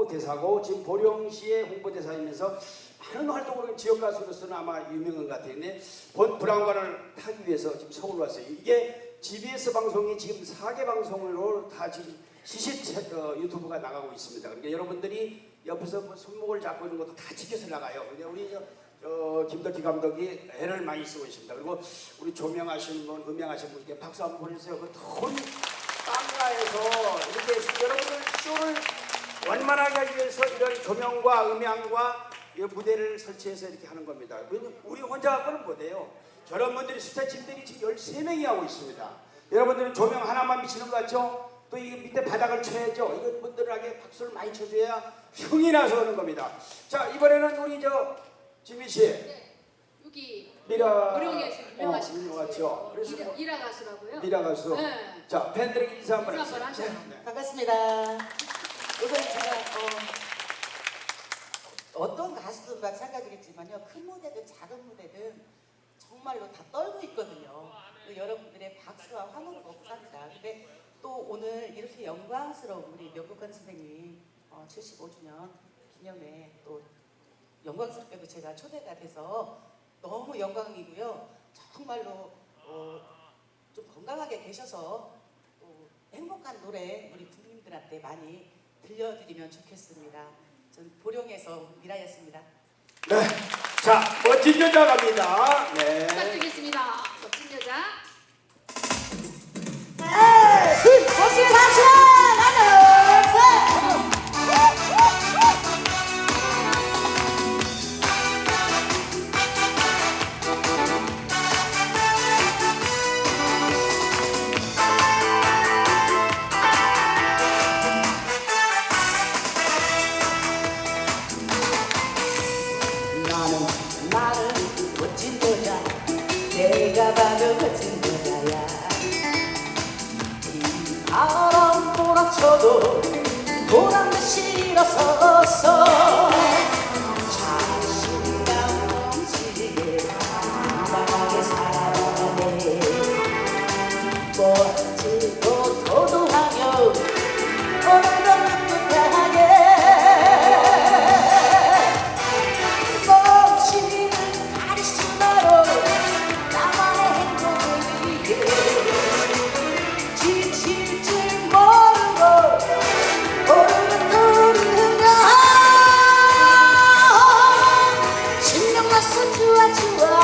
홍보대사고 지금 보령시의 홍보대사이면서 많은 활동을 지역 가수로서는 아마 유명한 것 같아요. 근데 본 브라운관을 타기 위해서 지금 서울 왔어요. 이게 GBS 방송이 지금 4개 방송으로 다 지금 시시 채- 어, 유튜브가 나가고 있습니다. 그러니까 여러분들이 옆에서 뭐 손목을 잡고 있는 것도 다 찍혀서 나가요. 그러니까 우리 저, 저 김덕기 감독이 애를 많이 쓰고 있습니다. 그리고 우리 조명하시는 분, 음향하시는 분께 박수 한번 보내주세요. 그돈 땀가에서 이렇게 여러분들 쇼를 완만하게 하기 위해서 이런 조명과 음향과 이 무대를 설치해서 이렇게 하는 겁니다. 왜냐면 우리 혼자 갖고는 못해요. 저런 분들이 스태프팀들이 지금 13명이 하고 있습니다. 여러분들은 조명 하나만 비치는 것 같죠? 또 이 밑에 바닥을 쳐야죠. 이런 분들에게 박수를 많이 쳐줘야 흥이 나서 오는 겁니다. 자, 이번에는 우리 저 지미 씨. 네, 여기 미라 무령에서 유명하신 어. 가수예요. 그래서 미라, 뭐 미라 가수라고요. 미라 가수. 네. 자, 팬들에게 인사 한번 해주세요. 네. 반갑습니다. 우선 제가 어, 떤 가수든 마찬가지겠지만요. 큰 무대든 작은 무대든 정말로 다 떨고 있거든요. 그 여러분들의 박수와 환호를 먹고 삽니다. 근데 또 오늘 이렇게 영광스러운 우리 명국관 선생님 어, 75주년 기념에 또 영광스럽게도 제가 초대가 돼서 너무 영광이고요. 정말로 어, 좀 건강하게 계셔서 또 행복한 노래 우리 국민들한테 많이 들려드리면 좋겠습니다. 전 보령에서 미라였습니다. 네. 자, 멋진 여자 갑니다. 네. 부탁드리겠습니다. 내가 봐도 멋진 여자야. 이 바람 몰아쳐도 보란 듯이 일어서 났어 좋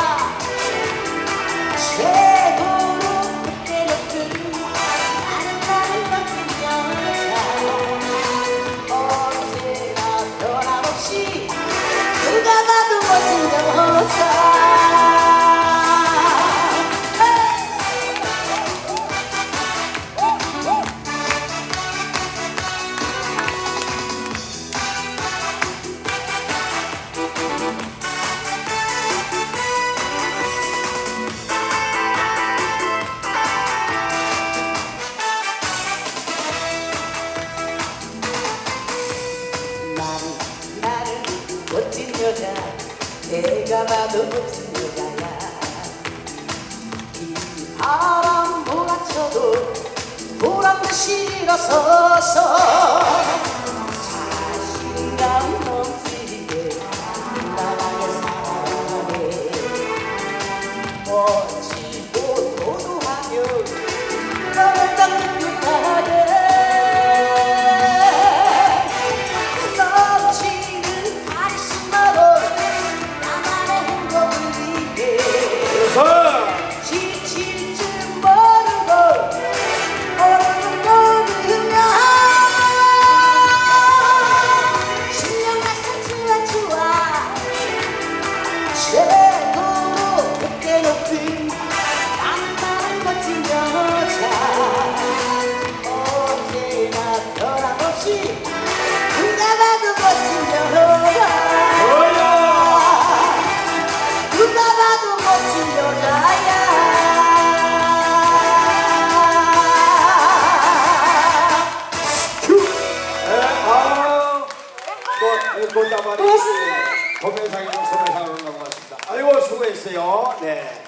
멋진 여자 내가 봐도 멋진 여자야. 이 바람 몰아쳐도 보란듯이 일어서서 봐도 멋진 여자야 꽃, 꽃다발이. 도매상이고 소매상으로 넘어갔습니다. 아이고 수고했어요. 네.